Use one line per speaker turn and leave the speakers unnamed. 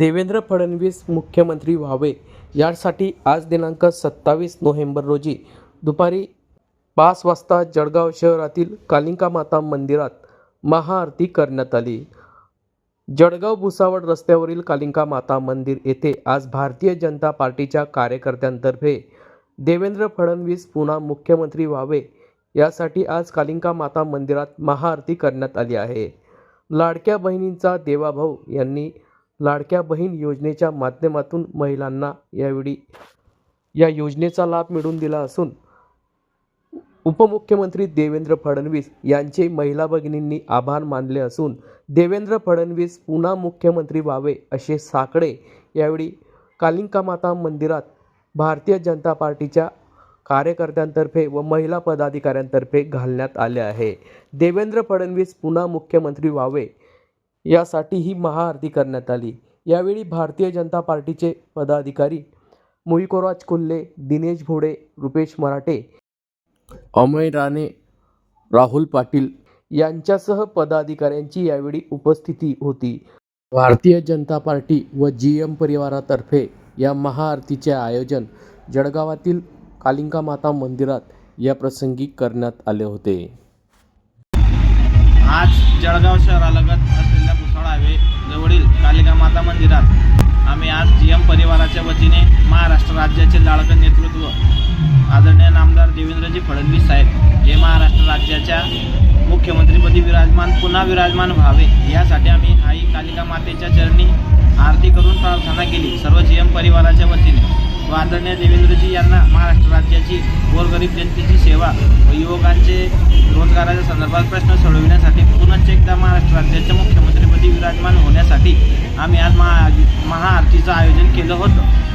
देवेंद्र फडणवीस मुख्यमंत्री व्हावे यासाठी आज दिनांक सत्तावीस नोव्हेंबर रोजी दुपारी पाच वाजता जळगाव शहरातील कालिंका माता मंदिरात महाआरती करण्यात आली. जळगाव भुसावळ रस्त्यावरील कालिंका माता मंदिर येथे आज भारतीय जनता पार्टीच्या कार्यकर्त्यांतर्फे देवेंद्र फडणवीस पुन्हा मुख्यमंत्री व्हावे यासाठी आज कालिंका माता मंदिरात महाआरती करण्यात आली आहे. लाडक्या बहिणींचा देवाभाऊ यांनी लाडक्या बहीण योजनेच्या माध्यमातून महिलांना यावेळी या योजनेचा लाभ मिळवून दिला असून उपमुख्यमंत्री देवेंद्र फडणवीस यांचे महिला भगिनींनी आभार मानले असून देवेंद्र फडणवीस पुन्हा मुख्यमंत्री व्हावे असे साकडे यावेळी कालिंका माता मंदिरात भारतीय जनता पार्टीच्या कार्यकर्त्यांतर्फे व महिला पदाधिकाऱ्यांतर्फे घालण्यात आले आहे. देवेंद्र फडणवीस पुन्हा मुख्यमंत्री व्हावे यासाठी ही महाआरती करण्यात आली. यावेळी भारतीय जनता पार्टीचे पदाधिकारी मोहिकोराज कोल्हे दिनेश भोडे रुपेश मराठे अमय राणे राहुल पाटील यांच्यासह पदाधिकाऱ्यांची यावेळी उपस्थिती होती. भारतीय जनता पार्टी व जी एम परिवारातर्फे या महाआरतीचे आयोजन जळगावातील कालिंका माता मंदिरात या प्रसंगी करण्यात आले होते.
आज जळगाव शहरालगत असलेल्या भुसावळ हायवे जवळील कालिका माता मंदिरात आम्ही आज जी एम परिवाराच्या वतीने महाराष्ट्र राज्याचे लाडकं नेतृत्व आदरणीय नामदार देवेंद्रजी फडणवीस साहेब हे महाराष्ट्र राज्याच्या मुख्यमंत्रीपदी विराजमान पुन्हा विराजमान व्हावे यासाठी आम्ही आई कालिका मातेच्या चरणी आरती करून प्रार्थना केली. सर्व जी एम परिवाराच्या वतीने व आदरणीय देवेंद्रजी यांना राज्याची गोरगरीब जनतेची सेवा व युवकांचे रोजगाराच्या संदर्भात प्रश्न सोडविण्यासाठी पुनश्च एकदा महाराष्ट्र राज्याच्या मुख्यमंत्रीपदी विराजमान होण्यासाठी आम्ही आज महा महाआरतीचं आयोजन केलं होतं.